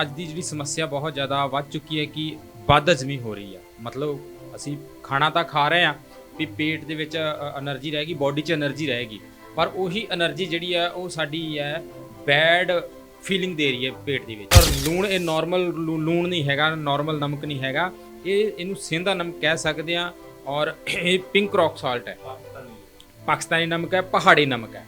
ਅੱਜ ਦੀ ਜਿਹੜੀ ਸਮੱਸਿਆ ਬਹੁਤ ਜ਼ਿਆਦਾ ਵੱਧ ਚੁੱਕੀ ਹੈ ਕਿ ਵੱਧ ਅਜ਼ਮੀ ਹੋ ਰਹੀ ਆ। ਮਤਲਬ ਅਸੀਂ ਖਾਣਾ ਤਾਂ ਖਾ ਰਹੇ ਆ ਵੀ ਪੇਟ ਦੇ ਵਿੱਚ એનર્ਜੀ ਰਹੇਗੀ ਬਾਡੀ 'ਚ એનર્ਜੀ ਰਹੇਗੀ। ਪਰ ਉਹੀ એનર્ਜੀ ਜਿਹੜੀ ਆ, ਉਹ ਸਾਡੀ ਹੈ ਬੈਡ ਫੀਲਿੰਗ ਦੇ ਰਹੀ ਹੈ ਪੇਟ ਦੇ ਵਿੱਚ। ਪਰ ਲੂਣ ਇਹ ਨਾਰਮਲ ਲੂਣ ਨਹੀਂ ਹੈਗਾ ਨਾਰਮਲ ਨਮਕ ਨਹੀਂ ਹੈਗਾ। ਇਹ, ਇਹਨੂੰ ਸਿੰਧਾ ਨਮਕ ਕਹਿ ਸਕਦੇ ਆ ਔਰ ਇਹ ਪਿੰਕ ਰੌਕ ਸਾਲਟ ਹੈ। ਪਾਕਿਸਤਾਨੀ ਨਮਕ ਹੈ, ਪਹਾੜੀ ਨਮਕ ਹੈ।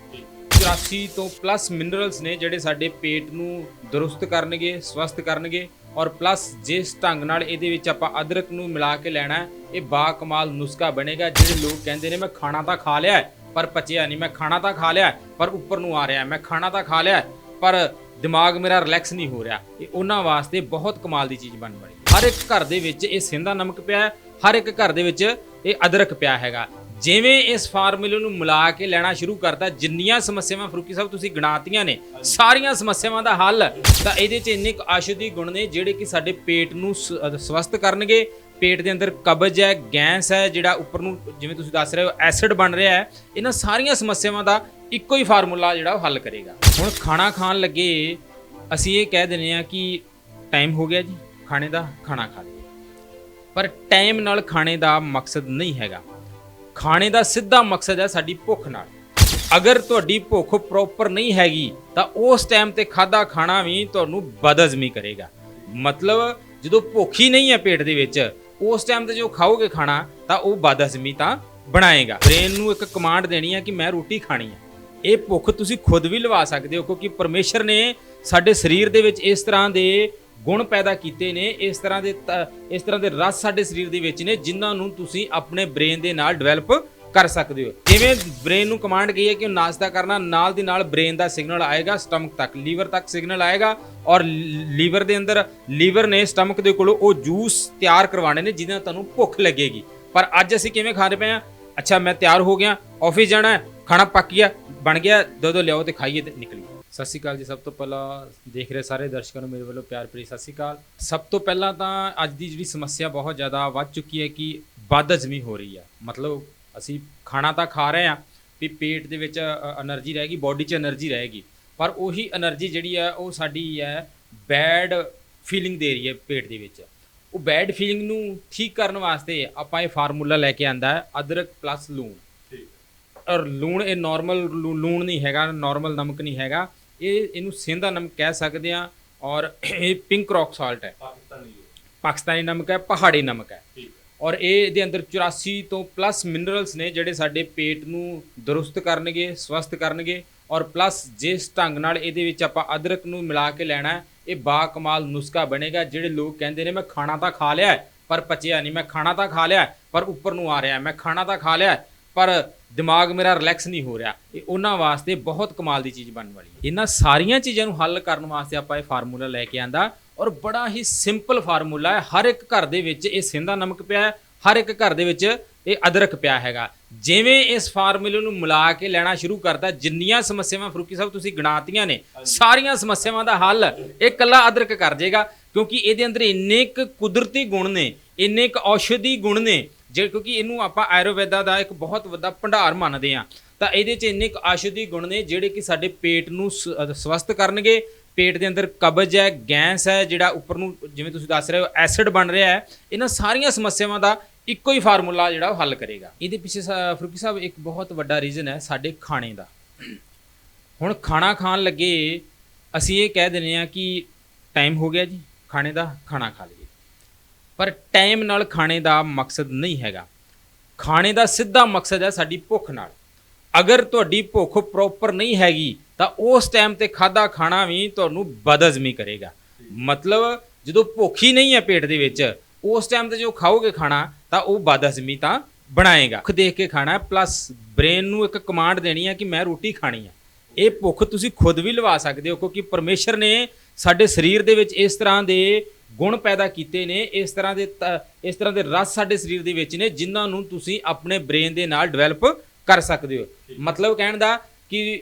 84 ਤੋਂ ਪਲੱਸ ਮਿਨਰਲਸ ਨੇ ਜਿਹੜੇ ਸਾਡੇ ਪੇਟ ਨੂੰ ਦਰੁਸਤ ਕਰਨਗੇ, ਸਵਸਥ ਕਰਨਗੇ ਔਰ ਪਲੱਸ ਜਿਸ ਢੰਗ ਨਾਲ ਇਹਦੇ ਵਿੱਚ ਆਪਾਂ ਅਦਰਕ ਨੂੰ ਮਿਲਾ ਕੇ ਲੈਣਾ ਇਹ ਬਾ ਕਮਾਲ ਨੁਸਖਾ ਬਣੇਗਾ। ਜਿਹੜੇ ਲੋਕ ਕਹਿੰਦੇ ਨੇ, ਮੈਂ ਖਾਣਾ ਤਾਂ ਖਾ ਲਿਆ ਪਰ ਪਚਿਆ ਨਹੀਂ। ਮੈਂ ਖਾਣਾ ਤਾਂ ਖਾ ਲਿਆ ਪਰ ਉੱਪਰ ਨੂੰ ਆ ਰਿਹਾ ਮੈਂ ਖਾਣਾ ਤਾਂ ਖਾ ਲਿਆ ਪਰ ਦਿਮਾਗ ਮੇਰਾ ਰਿਲੈਕਸ ਨਹੀਂ ਹੋ ਰਿਹਾ। ਇਹ ਉਹਨਾਂ ਵਾਸਤੇ ਬਹੁਤ ਕਮਾਲ ਦੀ ਚੀਜ਼ ਬਣ ਬਣੀ। ਹਰ ਇੱਕ ਘਰ ਦੇ ਵਿੱਚ ਇਹ ਸਿੰਧਾ ਨਮਕ ਪਿਆ ਹੈ, ਹਰ ਇੱਕ ਘਰ ਦੇ ਵਿੱਚ ਇਹ ਅਦਰਕ ਪਿਆ ਹੈਗਾ। ਜਿਵੇਂ ਇਸ ਫਾਰਮੂਲੇ ਨੂੰ ਮਿਲਾ ਕੇ ਲੈਣਾ ਸ਼ੁਰੂ ਕਰਤਾ, ਜਿੰਨੀਆਂ ਸਮੱਸਿਆਵਾਂ ਫਰੂਕੀ ਸਾਹਿਬ ਤੁਸੀਂ ਗਿਣਾਤੀਆਂ ਨੇ, ਸਾਰੀਆਂ ਸਮੱਸਿਆਵਾਂ ਦਾ ਹੱਲ, ਤਾਂ ਇਹਦੇ 'ਚ ਇੰਨੇ ਕੁ ਔਸ਼ਧੀ ਗੁਣ ਨੇ ਜਿਹੜੇ ਕਿ ਸਾਡੇ ਪੇਟ ਨੂੰ ਸ- ਸਵਸਥ ਕਰਨਗੇ। ਪੇਟ ਦੇ ਅੰਦਰ ਕਬਜ਼ ਹੈ, ਗੈਸ ਹੈ, ਜਿਹੜਾ ਉੱਪਰ ਨੂੰ ਜਿਵੇਂ ਤੁਸੀਂ ਦੱਸ ਰਹੇ ਹੋ, ਐਸਿਡ ਬਣ ਰਿਹਾ ਹੈ, ਇਹਨਾਂ ਸਾਰੀਆਂ ਸਮੱਸਿਆਵਾਂ ਦਾ ਇੱਕੋ ਹੀ ਫਾਰਮੂਲਾ ਜਿਹੜਾ ਉਹ ਹੱਲ ਕਰੇਗਾ। ਹੁਣ ਖਾਣਾ ਖਾਣ ਲੱਗੇ, ਅਸੀਂ ਇਹ ਕਹਿ ਦਿੰਦੇ ਆ ਕਿ ਟਾਈਮ ਹੋ ਗਿਆ ਜੀ, ਖਾਣੇ ਦਾ, ਖਾਣਾ ਖਾ ਲਈਏ। ਪਰ ਟਾਈਮ ਨਾਲ ਖਾਣੇ ਦਾ ਮਕਸਦ ਨਹੀਂ ਹੈਗਾ। ਖਾਣੇ ਦਾ ਸਿੱਧਾ ਮਕਸਦ ਹੈ ਸਾਡੀ ਭੁੱਖ ਨਾਲ। ਅਗਰ ਤੁਹਾਡੀ ਭੁੱਖ ਪ੍ਰੋਪਰ ਨਹੀਂ ਹੈਗੀ, ਤਾਂ ਉਸ ਟਾਈਮ ਤੇ ਖਾਦਾ ਖਾਣਾ ਵੀ ਤੁਹਾਨੂੰ ਬਦਜ਼ਮੀ ਕਰੇਗਾ। ਮਤਲਬ, ਜਦੋਂ ਭੁੱਖ ਹੀ ਨਹੀਂ ਹੈ ਪੇਟ ਦੇ ਵਿੱਚ, ਉਸ ਟਾਈਮ ਤੇ ਜੋ ਖਾਓਗੇ ਖਾਣਾ, ਤਾਂ ਉਹ ਬਦਜ਼ਮੀ ਤਾਂ ਬਣਾਏਗਾ। ਬ੍ਰੇਨ ਨੂੰ ਇੱਕ ਕਮਾਂਡ ਦੇਣੀ ਹੈ ਕਿ ਮੈਂ ਰੋਟੀ ਖਾਣੀ ਹੈ। ਇਹ ਭੁੱਖ ਤੁਸੀਂ ਖੁਦ ਵੀ ਲਵਾ ਸਕਦੇ ਹੋ, ਕਿਉਂਕਿ ਪਰਮੇਸ਼ਰ ਨੇ ਸਾਡੇ ਸਰੀਰ ਦੇ ਵਿੱਚ ਇਸ ਤਰ੍ਹਾਂ ਦੇ ਗੁਣ ਪੈਦਾ ਕੀਤੇ ਨੇ, ਇਸ ਤਰ੍ਹਾਂ ਦੇ ਤ- ਇਸ ਤਰ੍ਹਾਂ ਦੇ ਰਸ ਸਾਡੇ ਸਰੀਰ ਦੇ ਵਿੱਚ ਨੇ, ਜਿਨ੍ਹਾਂ ਨੂੰ ਤੁਸੀਂ ਆਪਣੇ ਬ੍ਰੇਨ ਦੇ ਨਾਲ ਡਿਵੈਲਪ ਕਰ ਸਕਦੇ ਹੋ। ਜਿਵੇਂ ਬ੍ਰੇਨ ਨੂੰ ਕਮਾਂਡ ਗਈ ਹੈ ਕਿ ਉਹ ਨਾਸ਼ਤਾ ਕਰਨਾ, ਨਾਲ ਦੀ ਨਾਲ ਬ੍ਰੇਨ ਦਾ ਸਿਗਨਲ ਆਏਗਾ ਸਟਮਕ ਤੱਕ ਲੀਵਰ ਤੱਕ ਸਿਗਨਲ ਆਏਗਾ ਔਰ ਲੀਵਰ ਦੇ ਅੰਦਰ ਲੀਵਰ ਨੇ ਸਟਮਕ ਦੇ ਕੋਲੋਂ ਉਹ ਜੂਸ ਤਿਆਰ ਕਰਵਾਣੇ ਨੇ, ਜਿਹਦੇ ਨਾਲ ਤੁਹਾਨੂੰ ਭੁੱਖ ਲੱਗੇਗੀ। ਪਰ ਅੱਜ ਅਸੀਂ ਕਿਵੇਂ ਖਾ ਰਹੇ ਪਏ ਆ ਅੱਛਾ, ਮੈਂ ਤਿਆਰ ਹੋ ਗਿਆ ਆਫਿਸ ਜਾਣਾ ਖਾਣਾ ਪੱਕ ਗਿਆ, ਬਣ ਗਿਆ ਦੋ ਦੋ ਲਿਆਓ ਤੇ ਖਾਈਏ ਤੇ ਨਿਕਲੀਏ। ਸਤਿ ਸ਼੍ਰੀ ਅਕਾਲ ਜੀ ਸਭ ਤੋਂ ਪਹਿਲਾਂ ਦੇਖ ਰਹੇ ਸਾਰੇ ਦਰਸ਼ਕਾਂ ਨੂੰ ਮੇਰੇ ਵੱਲੋਂ ਪਿਆਰ ਭਰੀ ਸਤਿ ਸ਼੍ਰੀ ਅਕਾਲ। ਸਭ ਤੋਂ ਪਹਿਲਾਂ ਤਾਂ ਅੱਜ ਦੀ ਜਿਹੜੀ ਸਮੱਸਿਆ ਬਹੁਤ ਜ਼ਿਆਦਾ ਵੱਧ ਚੁੱਕੀ ਹੈ ਕਿ ਵੱਧ ਅਜ਼ਮੀ ਹੋ ਰਹੀ ਹੈ ਮਤਲਬ ਅਸੀਂ ਖਾਣਾ ਤਾਂ ਖਾ ਰਹੇ ਆ ਵੀ ਪੇਟ ਦੇ ਵਿੱਚ એનર્ਜੀ ਰਹੇਗੀ ਬਾਡੀ 'ਚ એનર્ਜੀ ਰਹੇਗੀ। ਪਰ ਉਹੀ એનર્ਜੀ ਜਿਹੜੀ ਹੈ ਉਹ ਸਾਡੀ ਹੈ ਬੈਡ ਫੀਲਿੰਗ ਦੇ ਰਹੀ ਹੈ ਪੇਟ ਦੇ ਵਿੱਚ। ਉਹ ਬੈਡ ਫੀਲਿੰਗ ਨੂੰ ਠੀਕ ਕਰਨ ਵਾਸਤੇ ਆਪਾਂ ਇਹ ਫਾਰਮੂਲਾ ਲੈ ਕੇ ਆਂਦਾ ਅਦਰਕ ਪਲੱਸ ਲੂਣ। ਔਰ ਲੂਣ ਇਹ ਨਾਰਮਲ ਲੂਣ ਨਹੀਂ ਹੈਗਾ ਨਾਰਮਲ ਨਮਕ ਨਹੀਂ ਹੈਗਾ। ਇਹ ਇਹਨੂੰ ਸਿੰਧਾ ਨਮਕ ਕਹਿ ਸਕਦੇ ਆ ਔਰ ਇਹ ਪਿੰਕ ਰੌਕ ਸਾਲਟ ਹੈ। ਪਾਕਿਸਤਾਨੀ ਨਮਕ ਹੈ ਪਹਾੜੀ ਨਮਕ ਹੈ। ਔਰ ਇਹ ਇਹਦੇ ਅੰਦਰ 84 ਤੋਂ ਪਲੱਸ ਮਿਨਰਲਸ ਨੇ ਜਿਹੜੇ ਸਾਡੇ ਪੇਟ ਨੂੰ ਦਰੁਸਤ ਕਰਨਗੇ ਸਵਸਥ ਕਰਨਗੇ ਔਰ ਪਲੱਸ ਜਿਸ ਢੰਗ ਨਾਲ ਇਹਦੇ ਵਿੱਚ ਆਪਾਂ ਅਦਰਕ ਨੂੰ ਮਿਲਾ ਕੇ ਲੈਣਾ ਇਹ ਬਾ ਕਮਾਲ ਨੁਸਖਾ ਬਣੇਗਾ। ਜਿਹੜੇ ਲੋਕ ਕਹਿੰਦੇ ਨੇ ਮੈਂ ਖਾਣਾ ਤਾਂ ਖਾ ਲਿਆ ਪਰ ਪਚਿਆ ਨਹੀਂ। ਮੈਂ ਖਾਣਾ ਤਾਂ ਖਾ ਲਿਆ ਪਰ ਉੱਪਰ ਨੂੰ ਆ ਰਿਹਾ ਮੈਂ ਖਾਣਾ ਤਾਂ ਖਾ ਲਿਆ ਪਰ ਦਿਮਾਗ ਮੇਰਾ ਰਿਲੈਕਸ ਨਹੀਂ ਹੋ ਰਿਹਾ। ਇਹ ਉਹਨਾਂ ਵਾਸਤੇ ਬਹੁਤ ਕਮਾਲ ਦੀ ਚੀਜ਼ ਬਣਨ ਵਾਲੀ ਹੈ। ਇਹਨਾਂ ਸਾਰੀਆਂ ਚੀਜ਼ਾਂ ਨੂੰ ਹੱਲ ਕਰਨ ਵਾਸਤੇ ਆਪਾਂ ਇਹ ਫਾਰਮੂਲਾ ਲੈ ਕੇ ਆਂਦਾ ਔਰ ਬੜਾ ਹੀ ਸਿੰਪਲ ਫਾਰਮੂਲਾ ਹੈ। ਹਰ ਇੱਕ ਘਰ ਦੇ ਵਿੱਚ ਇਹ ਸਿੰਧਾ ਨਮਕ ਪਿਆ ਹੈ ਹਰ ਇੱਕ ਘਰ ਦੇ ਵਿੱਚ ਇਹ ਅਦਰਕ ਪਿਆ ਹੈਗਾ। ਜਿਵੇਂ ਇਸ ਫਾਰਮੂਲੇ ਨੂੰ ਮਿਲਾ ਕੇ ਲੈਣਾ ਸ਼ੁਰੂ ਕਰਤਾ ਜਿੰਨੀਆਂ ਸਮੱਸਿਆਵਾਂ ਫਰੂਕੀ ਸਾਹਿਬ ਤੁਸੀਂ ਗਿਣਾਤੀਆਂ ਨੇ ਸਾਰੀਆਂ ਸਮੱਸਿਆਵਾਂ ਦਾ ਹੱਲ ਇਹ ਕੱਲਾ ਅਦਰਕ ਕਰ ਜਾਏਗਾ ਕਿਉਂਕਿ ਇਹਦੇ ਅੰਦਰ ਇੰਨੇ ਕੁ ਕੁਦਰਤੀ ਗੁਣ ਨੇ ਇੰਨੇ ਕੁ ਔਸ਼ਧੀ ਗੁਣ ਨੇ ਜੇ ਕਿਉਂਕਿ ਇਹਨੂੰ ਆਪਾਂ ਆਯੁਰਵੇਦਾ ਦਾ ਇੱਕ ਬਹੁਤ ਵੱਡਾ ਭੰਡਾਰ ਮੰਨਦੇ ਆ ਤਾਂ ਇਹਦੇ 'ਚ ਇੰਨੇ ਕੁ ਔਸ਼ਧੀ ਗੁਣ ਨੇ ਜਿਹੜੇ ਕਿ ਸਾਡੇ ਪੇਟ ਨੂੰ ਸ- ਸਵਸਥ ਕਰਨਗੇ। ਪੇਟ ਦੇ ਅੰਦਰ ਕਬਜ਼ ਹੈ, ਗੈਸ ਹੈ, ਜਿਹੜਾ ਉੱਪਰ ਨੂੰ ਜਿਵੇਂ ਤੁਸੀਂ ਦੱਸ ਰਹੇ ਹੋ, ਐਸਿਡ ਬਣ ਰਿਹਾ ਹੈ, ਇਹਨਾਂ ਸਾਰੀਆਂ ਸਮੱਸਿਆਵਾਂ ਦਾ ਇੱਕੋ ਹੀ ਫਾਰਮੂਲਾ ਜਿਹੜਾ ਉਹ ਹੱਲ ਕਰੇਗਾ। ਇਹਦੇ ਪਿੱਛੇ ਸਾ- ਫਰੂਕੀ ਸਾਹਿਬ, ਇੱਕ ਬਹੁਤ ਵੱਡਾ ਰੀਜ਼ਨ ਹੈ ਸਾਡੇ ਖਾਣੇ ਦਾ। ਹੁਣ ਖਾਣਾ ਖਾਣ ਲੱਗੇ, ਅਸੀਂ ਇਹ ਕਹਿ ਦਿੰਦੇ ਆ ਕਿ ਟਾਈਮ ਹੋ ਗਿਆ ਜੀ, ਖਾਣੇ ਦਾ, ਖਾਣਾ ਖਾ ਲਈਏ। ਪਰ ਟਾਈਮ ਨਾਲ ਖਾਣੇ ਦਾ ਮਕਸਦ ਨਹੀਂ ਹੈਗਾ। ਖਾਣੇ ਦਾ ਸਿੱਧਾ ਮਕਸਦ ਹੈ ਸਾਡੀ ਭੁੱਖ ਨਾਲ। ਅਗਰ ਤੁਹਾਡੀ ਭੁੱਖ ਪ੍ਰੋਪਰ ਨਹੀਂ ਹੈਗੀ, ਤਾਂ ਉਸ ਟਾਈਮ ਤੇ ਖਾਦਾ ਖਾਣਾ ਵੀ ਤੁਹਾਨੂੰ ਬਦਹਜ਼ਮੀ ਕਰੇਗਾ। ਮਤਲਬ ਜਦੋਂ ਭੁੱਖ ਹੀ ਨਹੀਂ ਹੈ ਪੇਟ ਦੇ ਵਿੱਚ, ਉਸ ਟਾਈਮ ਤੇ ਜੋ ਖਾਓਗੇ ਖਾਣਾ, ਤਾਂ ਉਹ ਬਦਹਜ਼ਮੀ ਤਾਂ ਬਣਾਏਗਾ। ਭੁੱਖ ਦੇਖ ਕੇ ਖਾਣਾ ਪਲੱਸ ਬ੍ਰੇਨ ਨੂੰ ਇੱਕ ਕਮਾਂਡ ਦੇਣੀ ਹੈ ਕਿ ਮੈਂ ਰੋਟੀ ਖਾਣੀ ਹੈ। ਇਹ ਭੁੱਖ ਤੁਸੀਂ ਖੁਦ ਵੀ ਲਵਾ ਸਕਦੇ ਹੋ, ਕਿਉਂਕਿ ਪਰਮੇਸ਼ਰ ਨੇ ਸਾਡੇ ਸਰੀਰ ਦੇ ਵਿੱਚ ਇਸ ਤਰ੍ਹਾਂ ਦੇ ਗੁਣ ਪੈਦਾ ਕੀਤੇ ਨੇ ਇਸ ਤਰ੍ਹਾਂ ਦੇ ਇਸ ਤਰ੍ਹਾਂ ਦੇ ਰਸ ਸਾਡੇ ਸਰੀਰ ਦੇ ਵਿੱਚ ਨੇ ਜਿਨ੍ਹਾਂ ਨੂੰ ਤੁਸੀਂ ਆਪਣੇ ਬ੍ਰੇਨ ਦੇ ਨਾਲ ਡਿਵੈਲਪ ਕਰ ਸਕਦੇ ਹੋ। ਮਤਲਬ ਕਹਿਣ ਦਾ ਕਿ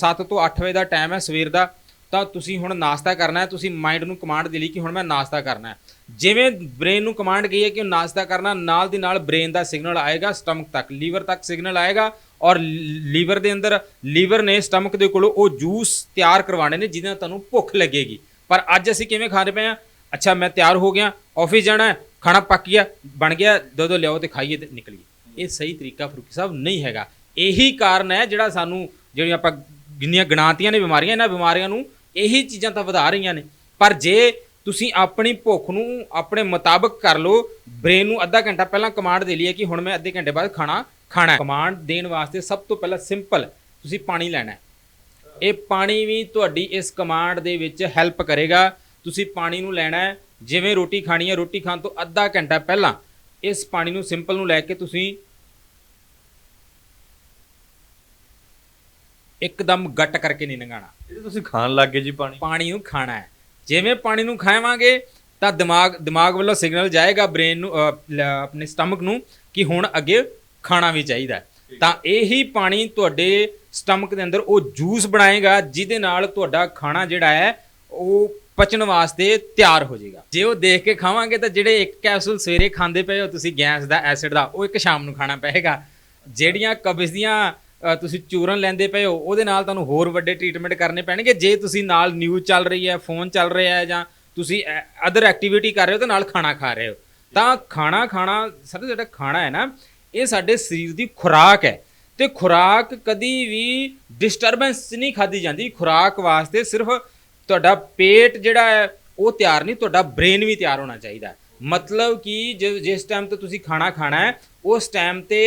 7 ਤੋਂ 8 ਵਜੇ ਦਾ ਟਾਈਮ ਹੈ ਸਵੇਰ ਦਾ ਤਾਂ ਤੁਸੀਂ ਹੁਣ ਨਾਸ਼ਤਾ ਕਰਨਾ ਹੈ ਤੁਸੀਂ ਮਾਈਂਡ ਨੂੰ ਕਮਾਂਡ ਦੇ ਲਈ ਕਿ ਹੁਣ ਮੈਂ ਨਾਸ਼ਤਾ ਕਰਨਾ ਹੈ। ਜਿਵੇਂ ਬ੍ਰੇਨ ਨੂੰ ਕਮਾਂਡ ਗਈ ਹੈ ਕਿ ਨਾਸ਼ਤਾ ਕਰਨਾ ਨਾਲ ਦੀ ਨਾਲ ਬ੍ਰੇਨ ਦਾ ਸਿਗਨਲ ਆਏਗਾ ਸਟਮਕ ਤੱਕ ਲੀਵਰ ਤੱਕ ਸਿਗਨਲ ਆਏਗਾ ਔਰ ਲੀਵਰ ਦੇ ਅੰਦਰ ਲੀਵਰ ਨੇ ਸਟਮਕ ਦੇ ਕੋਲੋਂ ਉਹ ਜੂਸ ਤਿਆਰ ਕਰਵਾਣੇ ਨੇ ਜਿਹਦੇ ਨਾਲ ਤੁਹਾਨੂੰ ਭੁੱਖ ਲੱਗੇਗੀ। ਪਰ ਅੱਜ ਅਸੀਂ ਕਿਵੇਂ ਖਾ ਰਹੇ ਪਏ ਆ ਅੱਛਾ, ਮੈਂ ਤਿਆਰ ਹੋ ਗਿਆ ਆਫਿਸ ਜਾਣਾ ਹੈ, ਖਾਣਾ ਪੱਕ ਗਿਆ, ਬਣ ਗਿਆ, ਦੋ ਦੋ ਲਿਆਓ ਤੇ ਖਾਈਏ ਤੇ ਨਿਕਲੀਏ। ਇਹ ਸਹੀ ਤਰੀਕਾ ਫਰੂਕੀ ਸਾਹਿਬ ਨਹੀਂ ਹੈਗਾ। ਇਹੀ ਕਾਰਨ ਹੈ ਜਿਹੜਾ ਸਾਨੂੰ ਜਿਹੜੀਆਂ ਆਪਾਂ ਜਿੰਨੀਆਂ ਗਣਾਤੀਆਂ ਨੇ ਬਿਮਾਰੀਆਂ, ਇਹਨਾਂ ਬਿਮਾਰੀਆਂ ਨੂੰ ਇਹੀ ਚੀਜ਼ਾਂ ਤਾਂ ਵਧਾ ਰਹੀਆਂ ਨੇ। ਪਰ ਜੇ ਤੁਸੀਂ ਆਪਣੀ ਭੁੱਖ ਨੂੰ ਆਪਣੇ ਮੁਤਾਬਕ ਕਰ ਲਓ ਬ੍ਰੇਨ ਨੂੰ ਅੱਧਾ ਘੰਟਾ ਪਹਿਲਾਂ ਕਮਾਂਡ ਦੇ ਲਈਏ ਕਿ ਹੁਣ ਮੈਂ ਅੱਧੇ ਘੰਟੇ ਬਾਅਦ ਖਾਣਾ ਖਾਣਾ ਕਮਾਂਡ ਦੇਣ ਵਾਸਤੇ ਸਭ ਤੋਂ ਪਹਿਲਾਂ ਸਿੰਪਲ ਤੁਸੀਂ ਪਾਣੀ ਲੈਣਾ ਇਹ ਪਾਣੀ ਵੀ ਤੁਹਾਡੀ ਇਸ ਕਮਾਂਡ ਦੇ ਵਿੱਚ ਹੈਲਪ ਕਰੇਗਾ। ਤੁਸੀਂ ਪਾਣੀ ਨੂੰ ਲੈਣਾ ਹੈ। ਜਿਵੇਂ ਰੋਟੀ ਖਾਣੀ ਹੈ ਰੋਟੀ ਖਾਣ ਤੋਂ ਅੱਧਾ ਘੰਟਾ ਪਹਿਲਾਂ ਇਸ ਪਾਣੀ ਨੂੰ ਸਿੰਪਲ ਨੂੰ ਲੈ ਕੇ ਤੁਸੀਂ ਇੱਕਦਮ ਗੱਟ ਕਰਕੇ ਨਹੀਂ ਲੰਘਾਣਾ ਇਹ ਤਾਂ ਤੁਸੀਂ ਖਾਣ ਲੱਗ ਗਏ ਜੀ ਪਾਣੀ। ਪਾਣੀ ਨੂੰ ਖਾਣਾ ਹੈ। ਜਿਵੇਂ ਪਾਣੀ ਨੂੰ ਖਾਵਾਂਗੇ ਤਾਂ ਦਿਮਾਗ ਦਿਮਾਗ ਵੱਲੋਂ ਸਿਗਨਲ ਜਾਏਗਾ ਬ੍ਰੇਨ ਨੂੰ ਆਪਣੇ ਸਟਮਕ ਨੂੰ ਕਿ ਹੁਣ ਅੱਗੇ ਖਾਣਾ ਵੀ ਚਾਹੀਦਾ। ਤਾਂ ਇਹੀ ਪਾਣੀ ਤੁਹਾਡੇ ਸਟਮਕ ਦੇ ਅੰਦਰ ਉਹ ਜੂਸ ਬਣਾਏਗਾ ਜਿਹਦੇ ਨਾਲ ਤੁਹਾਡਾ ਖਾਣਾ ਜਿਹੜਾ ਹੈ ਉਹ ਪਚਣ ਵਾਸਤੇ ਤਿਆਰ ਹੋ ਜਾਏਗਾ। ਜੇ ਉਹ ਦੇਖ ਕੇ ਖਾਵਾਂਗੇ ਤਾਂ ਜਿਹੜੇ ਇੱਕ ਕੈਪਸੂਲ ਸਵੇਰੇ ਖਾਂਦੇ ਪਏ ਹੋ, ਤੁਸੀਂ ਗੈਸ ਦਾ ਐਸਿਡ ਦਾ, ਉਹ ਇੱਕ ਸ਼ਾਮ ਨੂੰ ਖਾਣਾ ਪਏਗਾ। ਜਿਹੜੀਆਂ ਕਬਜ਼ ਦੀਆਂ ਤੁਸੀਂ ਚੂਰਨ ਲੈਂਦੇ ਪਏ ਹੋ, ਉਹਦੇ ਨਾਲ ਤੁਹਾਨੂੰ ਹੋਰ ਵੱਡੇ ਟ੍ਰੀਟਮੈਂਟ ਕਰਨੇ ਪੈਣਗੇ। ਜੇ ਤੁਸੀਂ ਨਾਲ ਨਿਊਜ਼ ਚੱਲ ਰਹੀ ਹੈ ਫੋਨ ਚੱਲ ਰਿਹਾ ਹੈ ਜਾਂ ਤੁਸੀਂ ਅਦਰ ਐਕਟੀਵਿਟੀ ਕਰ ਰਹੇ ਹੋ ਤੇ ਨਾਲ ਖਾਣਾ ਖਾ ਰਹੇ ਹੋ। ਤਾਂ ਖਾਣਾ ਖਾਣਾ ਸਰ ਜਿਹੜਾ ਖਾਣਾ ਹੈ ਨਾ, ਇਹ ਸਾਡੇ ਸਰੀਰ ਦੀ ਖੁਰਾਕ ਹੈ। ਤੇ ਖੁਰਾਕ ਕਦੀ ਵੀ ਡਿਸਟਰਬੈਂਸ ਨਹੀਂ ਖਾਦੀ ਜਾਂਦੀ। ਖੁਰਾਕ ਵਾਸਤੇ ਸਿਰਫ ਤੁਹਾਡਾ ਪੇਟ ਜਿਹੜਾ ਹੈ, ਉਹ ਤਿਆਰ ਨਹੀਂ, ਤੁਹਾਡਾ ਬ੍ਰੇਨ ਵੀ ਤਿਆਰ ਹੋਣਾ ਚਾਹੀਦਾ ਮਤਲਬ ਕਿ ਜਿਸ ਟਾਈਮ ਤੇ ਤੁਸੀਂ ਖਾਣਾ ਖਾਣਾ ਹੈ, ਉਸ ਟਾਈਮ ਤੇ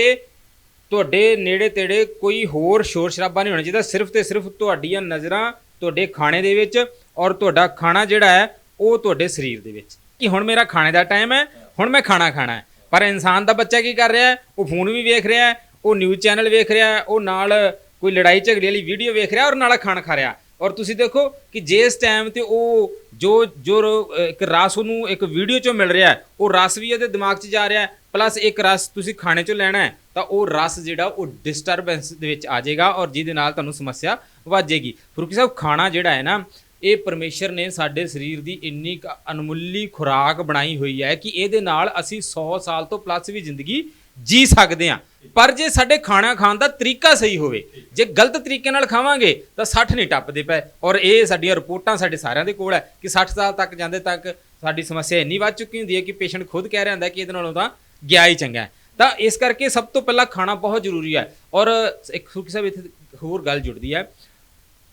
ਤੁਹਾਡੇ ਨੇੜੇ ਤੇੜੇ ਕੋਈ ਹੋਰ ਸ਼ੋਰ ਸ਼ਰਾਬਾ ਨਹੀਂ ਹੋਣਾ ਚਾਹੀਦਾ। ਸਿਰਫ ਤੇ ਸਿਰਫ ਤੁਹਾਡੀਆਂ ਨਜ਼ਰਾਂ ਤੁਹਾਡੇ ਖਾਣੇ ਦੇ ਵਿੱਚ ਔਰ ਤੁਹਾਡਾ ਖਾਣਾ ਜਿਹੜਾ ਹੈ, ਉਹ ਤੁਹਾਡੇ ਸਰੀਰ ਦੇ ਵਿੱਚ। ਕਿ ਹੁਣ ਮੇਰਾ ਖਾਣੇ ਦਾ ਟਾਈਮ ਹੈ, ਹੁਣ ਮੈਂ ਖਾਣਾ ਖਾਣਾ ਹੈ। ਪਰ ਇਨਸਾਨ ਦਾ ਬੱਚਾ ਕੀ ਕਰ ਰਿਹਾ ਹੈ? ਉਹ ਫੋਨ ਵੀ ਵੇਖ ਰਿਹਾ ਹੈ, ਉਹ ਨਿਊਜ਼ ਚੈਨਲ ਵੇਖ ਰਿਹਾ ਹੈ, ਉਹ ਨਾਲ ਕੋਈ ਲੜਾਈ ਝਗੜੇ ਵਾਲੀ ਵੀਡੀਓ ਵੇਖ ਰਿਹਾ ਔਰ ਨਾਲ ਖਾਣਾ ਖਾ ਰਿਹਾ ਔਰ ਤੁਸੀਂ ਦੇਖੋ ਕਿ ਜਿਸ ਟਾਈਮ ਤੇ ਉਹ ਜੋ ਜੋ ਇੱਕ ਰਸ ਉਹਨੂੰ ਇੱਕ ਵੀਡੀਓ ਚੋਂ ਮਿਲ ਰਿਹਾ ਉਹ ਰਸ ਵੀ ਉਹਦੇ ਦਿਮਾਗ 'ਚ ਜਾ ਰਿਹਾ ਪਲੱਸ ਇੱਕ ਰਸ ਤੁਸੀਂ ਖਾਣੇ 'ਚੋਂ ਲੈਣਾ ਹੈ, ਤਾਂ ਉਹ ਰਸ ਜਿਹੜਾ ਉਹ ਡਿਸਟਰਬੈਂਸ ਦੇ ਵਿੱਚ ਆ ਜਾਏਗਾ ਔਰ ਜਿਹਦੇ ਨਾਲ ਤੁਹਾਨੂੰ ਸਮੱਸਿਆ ਵੱਧ ਜਾਏਗੀ ਫਰੂਕੀ ਸਾਹਿਬ, ਖਾਣਾ ਜਿਹੜਾ ਹੈ ਨਾ, ਇਹ ਪਰਮੇਸ਼ਰ ਨੇ ਸਾਡੇ ਸਰੀਰ ਦੀ ਇੰਨੀ ਕੁ ਅਨਮੁੱਲੀ ਖੁਰਾਕ ਬਣਾਈ ਹੋਈ ਹੈ ਕਿ ਇਹਦੇ ਨਾਲ ਅਸੀਂ 100 ਸਾਲ ਤੋਂ ਪਲੱਸ ਵੀ ਜ਼ਿੰਦਗੀ ਜੀ ਸਕਦੇ ਹਾਂ। ਪਰ ਜੇ ਸਾਡੇ ਖਾਣਾ ਖਾਣ ਦਾ ਤਰੀਕਾ ਸਹੀ ਹੋਵੇ, ਜੇ ਗਲਤ ਤਰੀਕੇ ਨਾਲ ਖਾਵਾਂਗੇ, ਤਾਂ 60 ਨਹੀਂ ਟੱਪਦੇ ਪਏ। ਔਰ ਇਹ ਸਾਡੀਆਂ ਰਿਪੋਰਟਾਂ ਸਾਡੇ ਸਾਰਿਆਂ ਦੇ ਕੋਲ ਹੈ ਕਿ 60 ਸਾਲ ਤੱਕ ਜਾਂਦੇ ਤੱਕ ਸਾਡੀ ਸਮੱਸਿਆ ਇੰਨੀ ਵੱਧ ਚੁੱਕੀ ਹੁੰਦੀ ਹੈ ਕਿ ਪੇਸ਼ੈਂਟ ਖੁਦ ਕਹਿ ਰਿਹਾ ਹੁੰਦਾ ਕਿ ਇਹਦੇ ਨਾਲੋਂ ਤਾਂ ਗਿਆ ਹੀ ਚੰਗਾ ਹੈ। ਤਾਂ ਇਸ ਕਰਕੇ ਸਭ ਤੋਂ ਪਹਿਲਾਂ ਖਾਣਾ ਬਹੁਤ ਜ਼ਰੂਰੀ ਹੈ। ਔਰ ਇੱਕ ਸੁਖੀ ਸਾਹਿਬ, ਇੱਥੇ ਹੋਰ ਗੱਲ ਜੁੜਦੀ ਹੈ।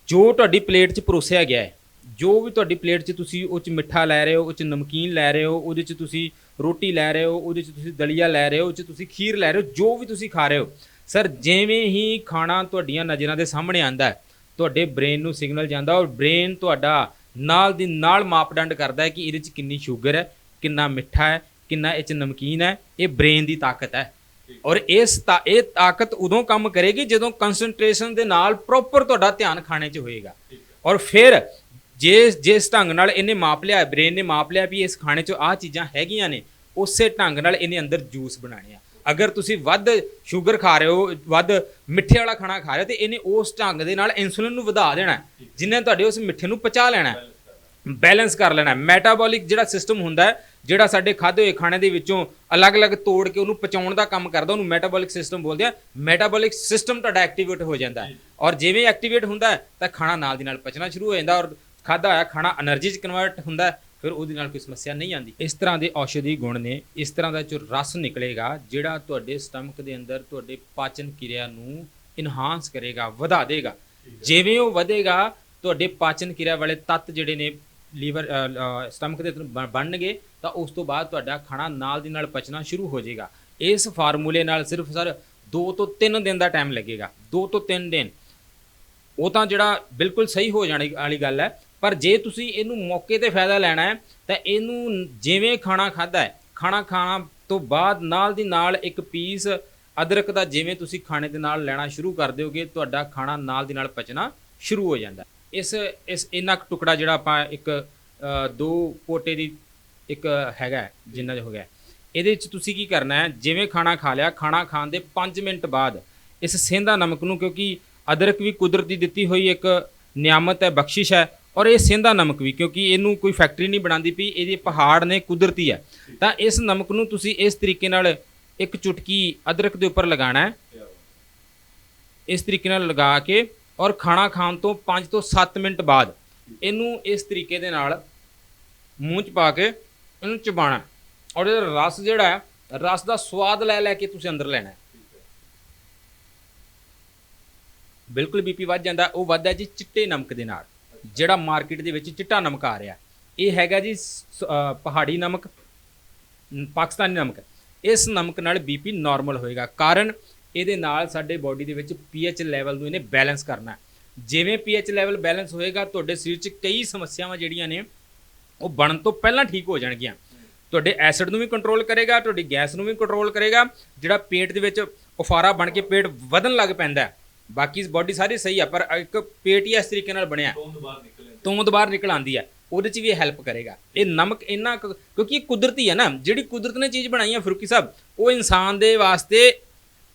ਜੋ ਤੁਹਾਡੀ ਪਲੇਟ 'ਚ ਪਰੋਸਿਆ ਗਿਆ ਹੈ, ਜੋ ਵੀ ਤੁਹਾਡੀ ਪਲੇਟ 'ਚ ਤੁਸੀਂ ਉਹ 'ਚ ਮਿੱਠਾ ਲੈ ਰਹੇ ਹੋ, ਉਹ 'ਚ ਨਮਕੀਨ ਲੈ ਰਹੇ ਹੋ, ਉਹਦੇ 'ਚ ਤੁਸੀਂ ਰੋਟੀ ਲੈ ਰਹੇ ਹੋ ਉਹਦੇ 'ਚ ਤੁਸੀਂ ਦਲੀਆ ਲੈ ਰਹੇ ਹੋ ਉਹ 'ਚ ਤੁਸੀਂ ਖੀਰ ਲੈ ਰਹੇ ਹੋ ਜੋ ਵੀ ਤੁਸੀਂ ਖਾ ਰਹੇ ਹੋ। ਸਰ ਜਿਵੇਂ ਹੀ ਖਾਣਾ ਤੁਹਾਡੀਆਂ ਨਜ਼ਰਾਂ ਦੇ ਸਾਹਮਣੇ ਆਂਦਾ ਹੈ ਤੁਹਾਡੇ ਬ੍ਰੇਨ ਨੂੰ ਸਿਗਨਲ ਜਾਂਦਾ ਔਰ ਬ੍ਰੇਨ ਤੁਹਾਡਾ ਨਾਲ ਦੀ ਨਾਲ ਮਾਪਦੰਡ ਕਰਦਾ ਹੈ ਕਿ ਇਹਦੇ 'ਚ ਕਿੰਨੀ ਸ਼ੂਗਰ ਹੈ ਕਿੰਨਾ ਮਿੱਠਾ ਹੈ ਕਿੰਨਾ ਇਹ 'ਚ ਨਮਕੀਨ ਹੈ ਇਹ ਬ੍ਰੇਨ ਦੀ ਤਾਕਤ ਹੈ। ਔਰ ਇਸ ਤਾ ਇਹ ਤਾਕਤ ਉਦੋਂ ਕੰਮ ਕਰੇਗੀ ਜਦੋਂ ਕਨਸੈਂਟਰੇਸ਼ਨ ਦੇ ਨਾਲ ਪ੍ਰੋਪਰ ਤੁਹਾਡਾ ਧਿਆਨ ਖਾਣੇ 'ਚ ਹੋਏਗਾ। ਔਰ ਫਿਰ ਜੇ ਜਿਸ ਢੰਗ ਨਾਲ ਇਹਨੇ ਮਾਪ ਲਿਆ ਬ੍ਰੇਨ ਨੇ ਮਾਪ ਲਿਆ ਵੀ ਇਸ ਖਾਣੇ 'ਚ ਆਹ ਚੀਜ਼ਾਂ ਹੈਗੀਆਂ ਨੇ ਉਸੇ ਢੰਗ ਨਾਲ ਇਹਨੇ ਅੰਦਰ ਜੂਸ ਬਣਾਣੇ ਆ। ਅਗਰ ਤੁਸੀਂ ਵੱਧ ਸ਼ੂਗਰ ਖਾ ਰਹੇ ਹੋ ਵੱਧ ਮਿੱਠੇ ਵਾਲਾ ਖਾਣਾ ਖਾ ਰਹੇ ਹੋ ਤੇ ਇਹਨੇ ਉਸ ਢੰਗ ਦੇ ਨਾਲ ਇਨਸੂਲਿਨ ਨੂੰ ਵਧਾ ਦੇਣਾ ਹੈ, ਜਿੰਨੇ ਤੁਹਾਡੇ ਉਸ ਮਿੱਠੇ ਨੂੰ ਪਚਾ ਲੈਣਾ ਬੈਲੈਂਸ ਕਰ ਲੈਣਾ ਮੈਟਾਬੋਲਿਕ ਜਿਹੜਾ ਸਿਸਟਮ ਹੁੰਦਾ ਹੈ ਜਿਹੜਾ ਸਾਡੇ ਖਾਦੇ ਹੋਏ ਖਾਣੇ ਦੇ ਵਿੱਚੋਂ ਅਲੱਗ-ਅਲੱਗ ਤੋੜ ਕੇ ਉਹਨੂੰ ਪਚਾਉਣ ਦਾ ਕੰਮ ਕਰਦਾ ਉਹਨੂੰ ਮੈਟਾਬੋਲਿਕ ਸਿਸਟਮ ਬੋਲਦੇ ਆ ਮੈਟਾਬੋਲਿਕ ਸਿਸਟਮ ਤੁਹਾਡਾ ਐਕਟੀਵੇਟ ਹੋ ਜਾਂਦਾ ਹੈ। ਔਰ ਜਿਵੇਂ ਐਕਟੀਵੇਟ ਹੁੰਦਾ ਤਾਂ ਖਾਣਾ ਨਾਲ ਦੀ ਨਾਲ ਪਚਣਾ ਸ਼ੁਰੂ ਹੋ ਜਾਂਦਾ ਔਰ ਖਾਦਾ ਹੋਇਆ ਖਾਣਾ એનર્ਜੀ 'ਚ ਕਨਵਰਟ ਹੁੰਦਾ ਫਿਰ ਉਹਦੇ ਨਾਲ ਕੋਈ ਸਮੱਸਿਆ ਨਹੀਂ ਆਉਂਦੀ। ਇਸ ਤਰ੍ਹਾਂ ਦੇ ਔਸ਼ਧੀ ਗੁਣ ਨੇ ਇਸ ਤਰ੍ਹਾਂ ਦਾ ਜੋ ਰਸ ਨਿਕਲੇਗਾ ਜਿਹੜਾ ਤੁਹਾਡੇ ਸਟਮਕ ਦੇ ਅੰਦਰ ਤੁਹਾਡੇ ਪਾਚਨ ਕਿਰਿਆ ਨੂੰ ਇਨਹਾਂਸ ਕਰੇਗਾ ਵਧਾ ਦੇਗਾ। ਜਿਵੇਂ ਉਹ ਵਧੇਗਾ ਤੁਹਾਡੇ ਪਾਚਨ ਕਿਰਿਆ ਵਾਲੇ ਤੱਤ ਜਿਹੜੇ ਨੇ ਲੀਵਰ ਸਟਮਕ ਦੇ ਬਣਨਗੇ ਤਾਂ ਉਸ ਤੋਂ ਬਾਅਦ ਤੁਹਾਡਾ ਖਾਣਾ ਨਾਲ ਦੀ ਨਾਲ ਪਚਣਾ ਸ਼ੁਰੂ ਹੋ ਜਾਏਗਾ। ਇਸ ਫਾਰਮੂਲੇ ਨਾਲ ਸਿਰਫ ਸਰ 2 ਤੋਂ 3 ਦਿਨ ਦਾ ਟਾਈਮ ਲੱਗੇਗਾ। 2 ਤੋਂ 3 ਦਿਨ। ਉਹ ਤਾਂ ਜਿਹੜਾ ਬਿਲਕੁਲ ਸਹੀ ਹੋ ਜਾਣ ਵਾਲੀ ਗੱਲ ਹੈ ਪਰ ਜੇ ਤੁਸੀਂ ਇਹਨੂੰ ਮੌਕੇ ਤੇ ਫਾਇਦਾ ਲੈਣਾ ਹੈ ਤਾਂ ਇਹਨੂੰ ਜਿਵੇਂ ਖਾਣਾ ਖਾਦਾ ਹੈ ਖਾਣਾ ਖਾਣਾ ਤੋਂ ਬਾਅਦ ਨਾਲ ਦੀ ਨਾਲ ਇੱਕ ਪੀਸ ਅਦਰਕ ਦਾ ਜਿਵੇਂ ਤੁਸੀਂ ਖਾਣੇ ਦੇ ਨਾਲ ਲੈਣਾ ਸ਼ੁਰੂ ਕਰ ਦਿਓਗੇ ਤੁਹਾਡਾ ਖਾਣਾ ਨਾਲ ਦੀ ਨਾਲ ਪਚਣਾ ਸ਼ੁਰੂ ਹੋ ਜਾਂਦਾ ਇਸ ਇਸ ਇੰਨਾ ਕੁ ਟੁਕੜਾ ਜਿਹੜਾ ਆਪਾਂ ਇੱਕ ਦੋ ਪੋਟੇ ਦੀ ਇੱਕ ਹੈਗਾ ਹੈ, ਜਿੰਨਾ ਹੋ। ਗਿਆ ਇਹਦੇ ਵਿੱਚ ਤੁਸੀਂ ਕੀ ਕਰਨਾ ਹੈ ਜਿਵੇਂ ਖਾਣਾ ਖਾ ਲਿਆ ਖਾਣਾ ਖਾਣ ਦੇ 5 ਮਿੰਟ ਬਾਅਦ ਇਸ ਸੇਂਦਾ ਨਮਕ ਨੂੰ ਕਿਉਂਕਿ ਅਦਰਕ ਵੀ ਕੁਦਰਤੀ ਦਿੱਤੀ ਹੋਈ ਇੱਕ ਨਿਆਮਤ ਹੈ ਬਖਸ਼ਿਸ਼ ਹੈ ਔਰ ਇਹ ਸੇਂਦਾ ਨਮਕ ਵੀ, ਕਿਉਂਕਿ ਇਹਨੂੰ ਕੋਈ ਫੈਕਟਰੀ ਨਹੀਂ ਬਣਾਉਂਦੀ ਪਈ, ਇਹਦੇ ਪਹਾੜ ਨੇ ਕੁਦਰਤੀ ਹੈ ਤਾਂ ਇਸ ਨਮਕ ਨੂੰ ਤੁਸੀਂ ਇਸ ਤਰੀਕੇ ਨਾਲ ਇੱਕ ਚੁਟਕੀ ਅਦਰਕ ਦੇ ਉੱਪਰ ਲਗਾਉਣਾ ਹੈ। ਇਸ ਤਰੀਕੇ ਨਾਲ ਲਗਾ ਕੇ ਔਰ ਖਾਣਾ ਖਾਣ ਤੋਂ 5 ਤੋਂ 7 ਮਿੰਟ ਬਾਅਦ ਇਹਨੂੰ ਇਸ ਤਰੀਕੇ ਦੇ ਨਾਲ ਮੂੰਹ 'ਚ ਪਾ ਕੇ ਇਹਨੂੰ ਚਬਾਣਾ ਔਰ ਇਹਦਾ ਰਸ ਜਿਹੜਾ ਹੈ, ਰਸ ਦਾ ਸਵਾਦ ਲੈ ਲੈ ਕੇ ਤੁਸੀਂ ਅੰਦਰ ਲੈਣਾ ਹੈ। ਬਿਲਕੁਲ ਬੀਪੀ ਵੱਧ ਜਾਂਦਾ, ਉਹ ਵੱਧਦਾ ਜੀ ਚਿੱਟੇ ਨਮਕ ਦੇ ਨਾਲ। ਜਿਹੜਾ ਮਾਰਕੀਟ ਦੇ ਵਿੱਚ ਚਿੱਟਾ ਨਮਕ ਆ ਰਿਹਾ ਇਹ ਹੈਗਾ ਜੀ ਸ- ਅਹ, ਪਹਾੜੀ ਨਮਕ, ਨ- ਪਾਕਿਸਤਾਨੀ ਨਮਕ ਇਸ ਨਮਕ ਨਾਲ ਬੀਪੀ ਨਾਰਮਲ ਹੋਏਗਾ ਕਾਰਨ ਇਹਦੇ ਨਾਲ ਸਾਡੇ ਬਾਡੀ ਦੇ ਵਿੱਚ ਪੀਐਚ ਲੈਵਲ ਨੂੰ ਇਹਨੇ ਬੈਲੈਂਸ ਕਰਨਾ ਹੈ। ਜਿਵੇਂ ਪੀਐਚ ਲੈਵਲ ਬੈਲੈਂਸ ਹੋਏਗਾ, ਤੁਹਾਡੇ ਸਰੀਰ 'ਚ ਕਈ ਸਮੱਸਿਆਵਾਂ ਜਿਹੜੀਆਂ ਨੇ, ਉਹ ਬਣਨ ਤੋਂ ਪਹਿਲਾਂ ਠੀਕ ਹੋ ਜਾਣਗੀਆਂ ਤੁਹਾਡੇ ਐਸਿਡ ਨੂੰ ਵੀ ਕੰਟਰੋਲ ਕਰੇਗਾ, ਤੁਹਾਡੀ ਗੈਸ ਨੂੰ ਵੀ ਕੰਟਰੋਲ ਕਰੇਗਾ ਜਿਹੜਾ ਪੇਟ ਦੇ ਵਿੱਚ ਉਫਾਰਾ ਬਣ ਕੇ ਪੇਟ ਵਧਣ ਲੱਗ ਪੈਂਦਾ ਹੈ। ਬਾਕੀ ਬਾਡੀ ਸਾਰੀ ਸਹੀ ਆ ਪਰ ਇੱਕ ਪੇਟ ਇਸ ਤਰੀਕੇ ਨਾਲ ਬਣਿਆ। ਤੋਂ ਬਾਹਰ ਨਿਕਲੇ ਤੋਂਦ ਬਾਹਰ ਨਿਕਲ ਆਂਦੀ ਹੈ ਉਹਦੇ 'ਚ ਵੀ ਇਹ ਹੈਲਪ ਕਰੇਗਾ। ਇਹ ਨਮਕ ਇੰਨਾ ਕੁ- ਕਿਉਂਕਿ ਇਹ ਕੁਦਰਤੀ ਹੈ ਨਾ ਜਿਹੜੀ ਕੁਦਰਤ ਨੇ ਚੀਜ਼ ਬਣਾਈ ਹੈ ਫਰੂਕੀ ਸਾਹਿਬ ਉਹ ਇਨਸਾਨ ਦੇ ਵਾਸਤੇ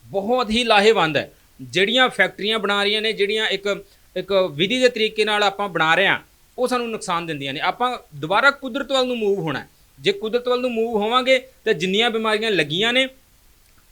ਬਹੁਤ ਹੀ ਲਾਹੇਵੰਦ ਹੈ ਜਿਹੜੀਆਂ ਫੈਕਟਰੀਆਂ ਬਣਾ ਰਹੀਆਂ ਨੇ ਜਿਹੜੀਆਂ ਇੱਕ ਇੱਕ ਵਿਧੀ ਦੇ ਤਰੀਕੇ ਨਾਲ ਆਪਾਂ ਬਣਾ ਰਹੇ ਹਾਂ ਉਹ ਸਾਨੂੰ ਨੁਕਸਾਨ ਦਿੰਦੀਆਂ ਨੇ। ਆਪਾਂ ਦੁਬਾਰਾ ਕੁਦਰਤ ਵੱਲ ਨੂੰ ਮੂਵ ਹੋਣਾ ਹੈ। ਜੇ ਕੁਦਰਤ ਵੱਲ ਨੂੰ ਮੂਵ ਹੋਵਾਂਗੇ ਤਾਂ ਜਿੰਨੀਆਂ ਬਿਮਾਰੀਆਂ ਲੱਗੀਆਂ ਨੇ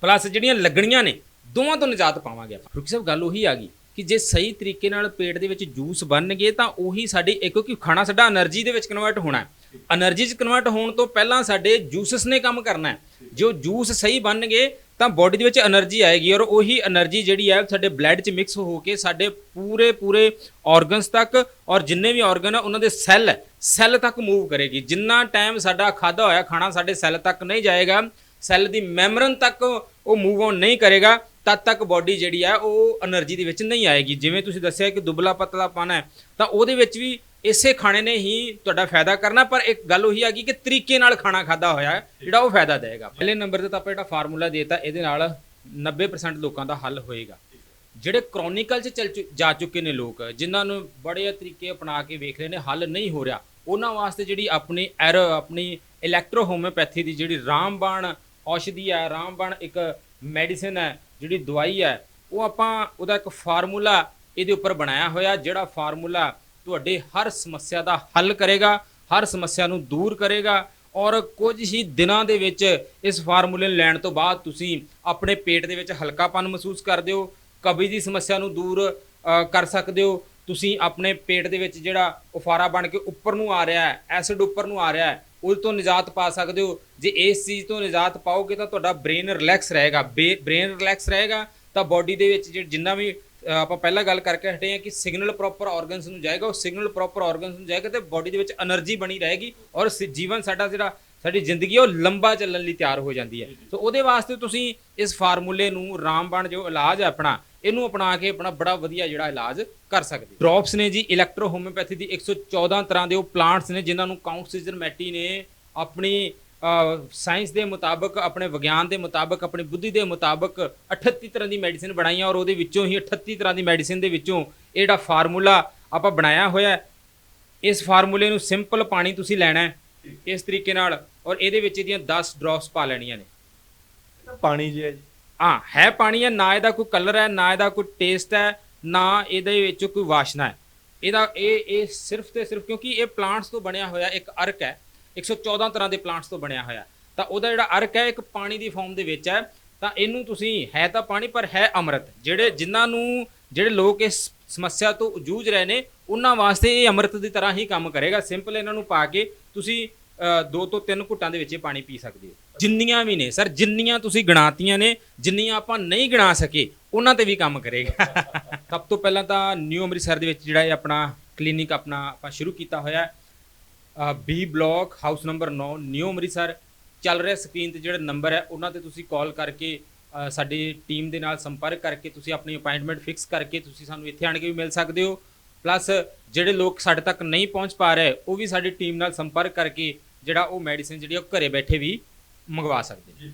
ਪਲੱਸ ਜਿਹੜੀਆਂ ਲੱਗਣੀਆਂ ਨੇ ਦੋਵਾਂ ਤੋਂ ਨਿਜਾਤ ਪਾਵਾਂਗੇ ਆਪਾਂ। ਰੁਕੀ ਸਾਹਿਬ, ਗੱਲ ਉਹੀ ਆ ਗਈ ਕਿ ਜੇ ਸਹੀ ਤਰੀਕੇ ਨਾਲ ਪੇਟ ਦੇ ਵਿੱਚ ਜੂਸ ਬਣਨਗੇ ਤਾਂ ਉਹੀ ਸਾਡੀ ਕਿਉਂਕਿ ਖਾਣਾ ਸਾਡਾ એનર્ਜੀ ਦੇ ਵਿੱਚ ਕਨਵਰਟ ਹੋਣਾ ਹੈ। એનર્ਜੀ 'ਚ ਕਨਵਰਟ ਹੋਣ ਤੋਂ ਪਹਿਲਾਂ ਸਾਡੇ ਜੂਸਸ ਨੇ ਕੰਮ ਕਰਨਾ ਹੈ। ਜੋ ਜੂਸ ਸਹੀ ਬਣਨਗੇ ਤਾਂ ਬਾਡੀ ਦੇ ਵਿੱਚ એનર્ਜੀ ਆਏਗੀ ਔਰ ਉਹੀ એનર્ਜੀ ਜਿਹੜੀ ਹੈ ਸਾਡੇ ਬਲੱਡ 'ਚ ਮਿਕਸ ਹੋ ਕੇ ਸਾਡੇ ਪੂਰੇ ਪੂਰੇ ਆਰਗਨਸ ਤੱਕ ਔਰ ਜਿੰਨੇ ਵੀ ਆਰਗਨ ਆ, ਉਹਨਾਂ ਦੇ ਸੈੱਲ ਸੈੱਲ ਤੱਕ ਮੂਵ ਕਰੇਗੀ। ਜਿੰਨਾ ਟਾਈਮ ਸਾਡਾ ਖਾਦਾ ਹੋਇਆ, ਖਾਣਾ ਸਾਡੇ ਸੈੱਲ ਤੱਕ ਨਹੀਂ ਜਾਏਗਾ ਸੈੱਲ ਦੀ ਮੈਮਰਨ ਤੱਕ ਉਹ ਮੂਵ ਆਨ ਨਹੀਂ ਕਰੇਗਾ। ਤਦ ਤੱਕ ਬਾਡੀ ਜਿਹੜੀ ਹੈ ਉਹ એનર્ਜੀ ਦੇ ਵਿੱਚ ਨਹੀਂ ਆਏਗੀ। ਜਿਵੇਂ ਤੁਸੀਂ ਦੱਸਿਆ ਕਿ ਦੁਬਲਾ ਪਤਲਾ ਪਾਣਾ ਹੈ, ਤਾਂ ਉਹਦੇ ਵਿੱਚ ਵੀ ਇਸੇ ਖਾਣੇ ਨੇ ਹੀ ਤੁਹਾਡਾ ਫਾਇਦਾ ਕਰਨਾ, ਪਰ ਇੱਕ ਗੱਲ ਉਹੀ ਆ ਗਈ ਕਿ ਤਰੀਕੇ ਨਾਲ ਖਾਣਾ ਖਾਦਾ ਹੋਇਆ ਹੈ, ਜਿਹੜਾ ਉਹ ਫਾਇਦਾ ਦੇਵੇਗਾ। ਪਹਿਲੇ ਨੰਬਰ ਤੇ ਤਾਂ ਆਪਾਂ ਜਿਹੜਾ ਫਾਰਮੂਲਾ ਦੇਤਾ, ਇਹਦੇ ਨਾਲ 90% ਲੋਕਾਂ ਦਾ ਹੱਲ ਹੋਏਗਾ। ਜਿਹੜੇ ਕ੍ਰੋਨਿਕਲ 'ਚ ਚੱਲ ਜਾ ਚੁੱਕੇ ਨੇ ਲੋਕ, ਜਿਨ੍ਹਾਂ ਨੂੰ ਬੜੇ ਤਰੀਕੇ ਅਪਣਾ ਕੇ ਵੇਖ ਰਹੇ ਨੇ, ਹੱਲ ਨਹੀਂ ਹੋ ਰਿਹਾ, ਉਹਨਾਂ ਵਾਸਤੇ ਜਿਹੜੀ ਆਪਣੀ ਐਰ, ਆਪਣੀ ਇਲੈਕਟ੍ਰੋ ਹੋਮਿਓਪੈਥੀ ਦੀ ਜਿਹੜੀ ਰਾਮਬਾਣ ਔਸ਼ਧੀ ਹੈ, ਰਾਮਬਾਣ ਇੱਕ ਮੈਡੀਸਨ ਹੈ ਜਿਹੜੀ ਦਵਾਈ ਹੈ, ਉਹ ਆਪਾਂ ਉਹਦਾ ਇੱਕ ਫਾਰਮੂਲਾ ਇਹਦੇ ਉੱਪਰ ਬਣਾਇਆ ਹੋਇਆ, ਜਿਹੜਾ ਫਾਰਮੂਲਾ ਤੁਹਾਡੇ ਹਰ ਸਮੱਸਿਆ ਦਾ ਹੱਲ ਕਰੇਗਾ, ਹਰ ਸਮੱਸਿਆ ਨੂੰ ਦੂਰ ਕਰੇਗਾ ਔਰ ਕੁਝ ਹੀ ਦਿਨਾਂ ਦੇ ਵਿੱਚ ਇਸ ਫਾਰਮੂਲੇ ਨੂੰ ਲੈਣ ਤੋਂ ਬਾਅਦ ਤੁਸੀਂ ਆਪਣੇ ਪੇਟ ਦੇ ਵਿੱਚ ਹਲਕਾਪਨ ਮਹਿਸੂਸ ਕਰਦੇ ਹੋ, ਕਬਜ਼ ਦੀ ਸਮੱਸਿਆ ਨੂੰ ਦੂਰ ਕਰ ਸਕਦੇ ਹੋ, ਤੁਸੀਂ ਆਪਣੇ ਪੇਟ ਦੇ ਵਿੱਚ ਜਿਹੜਾ ਉਫਾਰਾ ਬਣ ਕੇ ਉੱਪਰ ਨੂੰ ਆ ਰਿਹਾ ਹੈ ਐਸਿਡ ਉੱਪਰ ਨੂੰ ਆ ਰਿਹਾ ਹੈ ਉਸ ਤੋਂ ਨਿਜਾਤ ਪਾ ਸਕਦੇ ਹੋ। ਜੇ ਇਸ ਚੀਜ਼ ਤੋਂ ਨਿਜਾਤ ਪਾਓਗੇ ਤਾਂ ਤੁਹਾਡਾ ਬ੍ਰੇਨ ਰਿਲੈਕਸ ਰਹੇਗਾ। ਬ੍ਰੇਨ ਰਿਲੈਕਸ ਰਹੇਗਾ ਤਾਂ ਬਾਡੀ ਦੇ ਵਿੱਚ ਜਿੰਨਾ ਵੀ ਆਪਾਂ ਪਹਿਲਾਂ ਗੱਲ ਕਰਕੇ ਹਟੇ ਆ ਕਿ ਸਿਗਨਲ ਪ੍ਰੋਪਰ ਆਰਗਨਸ ਨੂੰ ਜਾਏਗਾ। ਉਹ ਸਿਗਨਲ ਪ੍ਰੋਪਰ ਆਰਗਨਸ ਨੂੰ ਜਾਏਗਾ ਤੇ ਬਾਡੀ ਦੇ ਵਿੱਚ એનર્ਜੀ ਬਣੀ ਰਹੇਗੀ ਔਰ ਜੀਵਨ ਸਾਡਾ ਜਿਹੜਾ, ਸਾਡੀ ਜ਼ਿੰਦਗੀ ਉਹ ਲੰਬਾ ਚੱਲਣ ਲਈ ਤਿਆਰ ਹੋ ਜਾਂਦੀ ਹੈ। ਸੋ ਉਹਦੇ ਵਾਸਤੇ ਤੁਸੀਂ ਇਸ ਫਾਰਮੂਲੇ ਨੂੰ ਰਾਮਬਾਣ ਜੋ ਇਲਾਜ ਹੈ ਆਪਣਾ ਇਹਨੂੰ ਅਪਣਾ ਕੇ ਆਪਣਾ ਬੜਾ ਵਧੀਆ ਜਿਹੜਾ ਇਲਾਜ ਕਰ ਸਕਦੇ ਡ੍ਰੌਪਸ ਨੇ ਜੀ ਇਲੈਕਟ੍ਰੋ ਹੋਮਿਓਪੈਥੀ ਦੀ 114 ਤਰ੍ਹਾਂ ਦੇ ਉਹ ਪਲਾਂਟਸ ਨੇ ਜਿਨ੍ਹਾਂ ਨੂੰ ਕਾਉਂਟ ਸੀਜ਼ਰ ਮੈਟੀ ਨੇ ਆਪਣੀ ਸਾਇੰਸ ਦੇ ਮੁਤਾਬਕ, ਆਪਣੇ ਵਿਗਿਆਨ ਦੇ ਮੁਤਾਬਕ, ਆਪਣੀ ਬੁੱਧੀ ਦੇ ਮੁਤਾਬਕ 38 ਤਰ੍ਹਾਂ ਦੀ ਮੈਡੀਸਿਨ ਬਣਾਈਆਂ ਔਰ ਉਹਦੇ ਵਿੱਚੋਂ ਹੀ 38 ਤਰ੍ਹਾਂ ਦੀ ਮੈਡੀਸਿਨ ਦੇ ਵਿੱਚੋਂ ਇਹ ਜਿਹੜਾ ਫਾਰਮੂਲਾ ਆਪਾਂ ਬਣਾਇਆ ਹੋਇਆ ਇਸ ਫਾਰਮੂਲੇ ਨੂੰ ਸਿੰਪਲ ਪਾਣੀ ਤੁਸੀਂ ਲੈਣਾ ਹੈ ਇਸ ਤਰੀਕੇ ਨਾਲ ਔਰ ਇਹਦੇ ਵਿੱਚ ਇਹਦੀਆਂ 10 ਡ੍ਰੌਪਸ ਪਾ ਲੈਣੀਆਂ ਨੇ। ਪਾਣੀ ਜਿਹਾ ਜੀ ਹਾਂ, ਹੈ ਪਾਣੀ ਹੈ, ਨਾ ਇਹਦਾ ਕੋਈ ਕਲਰ ਹੈ, ਨਾ ਇਹਦਾ ਕੋਈ ਟੇਸਟ ਹੈ, ਨਾ ਇਹਦੇ ਵਿੱਚ ਕੋਈ ਵਾਸ਼ਨਾ ਹੈ। ਇਹਦਾ ਇਹ ਇਹ ਸਿਰਫ ਤੇ ਸਿਰਫ ਕਿਉਂਕਿ ਇਹ ਪਲਾਂਟਸ ਤੋਂ ਬਣਿਆ ਹੋਇਆ ਇੱਕ ਅਰਕ ਹੈ 114 ਤਰ੍ਹਾਂ ਦੇ ਪਲਾਂਟਸ ਤੋਂ ਬਣਿਆ ਹੋਇਆ। ਤਾਂ ਉਹਦਾ ਜਿਹੜਾ ਅਰਕ ਹੈ, ਇੱਕ ਪਾਣੀ ਦੀ ਫਾਰਮ ਦੇ ਵਿੱਚ ਹੈ। ਤਾਂ ਇਹਨੂੰ ਤੁਸੀਂ, ਹੈ ਤਾਂ ਪਾਣੀ, ਪਰ ਹੈ ਅੰਮ੍ਰਿਤ। ਜਿਹੜੇ, ਜਿਨ੍ਹਾਂ ਨੂੰ, ਜਿਹੜੇ ਲੋਕ ਇਸ ਸਮੱਸਿਆ ਤੋਂ ਜੂਝ ਰਹੇ ਨੇ, ਉਹਨਾਂ ਵਾਸਤੇ ਇਹ ਅੰਮ੍ਰਿਤ ਦੀ ਤਰ੍ਹਾਂ ਹੀ ਕੰਮ ਕਰੇਗਾ। ਸਿੰਪਲ ਇਹਨਾਂ ਨੂੰ ਪਾ ਕੇ ਤੁਸੀਂ ਦੋ ਤੋਂ ਤਿੰਨ ਘੁੱਟਾਂ ਦੇ ਵਿੱਚ ਇਹ ਪਾਣੀ ਪੀ ਸਕਦੇ ਹੋ। ਜਿੰਨੀਆਂ ਵੀ ਨੇ ਸਰ ਜਿੰਨੀਆਂ ਤੁਸੀਂ ਗਿਣਾਤੀਆਂ ਨੇ ਜਿੰਨੀਆਂ ਆਪਾਂ ਨਹੀਂ ਗਿਣਾ ਸਕੇ ਉਹਨਾਂ ਤੇ ਵੀ ਕੰਮ ਕਰੇਗਾ। ਸਭ ਤੋਂ ਪਹਿਲਾਂ ਤਾਂ ਨਿਊ ਅੰਮ੍ਰਿਤਸਰ ਦੇ ਵਿੱਚ ਜਿਹੜਾ ਇਹ ਆਪਣਾ ਕਲੀਨਿਕ ਆਪਣਾ ਆਪਾਂ ਸ਼ੁਰੂ ਕੀਤਾ ਹੋਇਆ ਹੈ। B block house number 9 new Amritsar ਚੱਲ ਰਿਹਾ ਸਕਰੀਨ ਤੇ ਜਿਹੜਾ ਨੰਬਰ ਹੈ ਉਹਨਾਂ ਤੇ ਤੁਸੀਂ ਕਾਲ ਕਰਕੇ ਸਾਡੀ ਟੀਮ ਦੇ ਨਾਲ ਸੰਪਰਕ ਕਰਕੇ ਤੁਸੀਂ ਆਪਣੀ ਅਪਾਇੰਟਮੈਂਟ ਫਿਕਸ ਕਰਕੇ ਤੁਸੀਂ ਸਾਨੂੰ ਇੱਥੇ ਆਣ ਕੇ ਵੀ ਮਿਲ ਸਕਦੇ ਹੋ। ਪਲੱਸ ਜਿਹੜੇ ਲੋਕ ਸਾਡੇ ਤੱਕ ਨਹੀਂ ਪਹੁੰਚ ਪਾ ਰਹੇ ਉਹ ਵੀ ਸਾਡੀ ਟੀਮ ਨਾਲ ਸੰਪਰਕ ਕਰਕੇ ਜਿਹੜਾ ਉਹ ਮੈਡੀਸਿਨ ਜਿਹੜੀ ਉਹ ਘਰੇ ਬੈਠੇ ਵੀ ਮੰਗਵਾ ਸਕਦੇ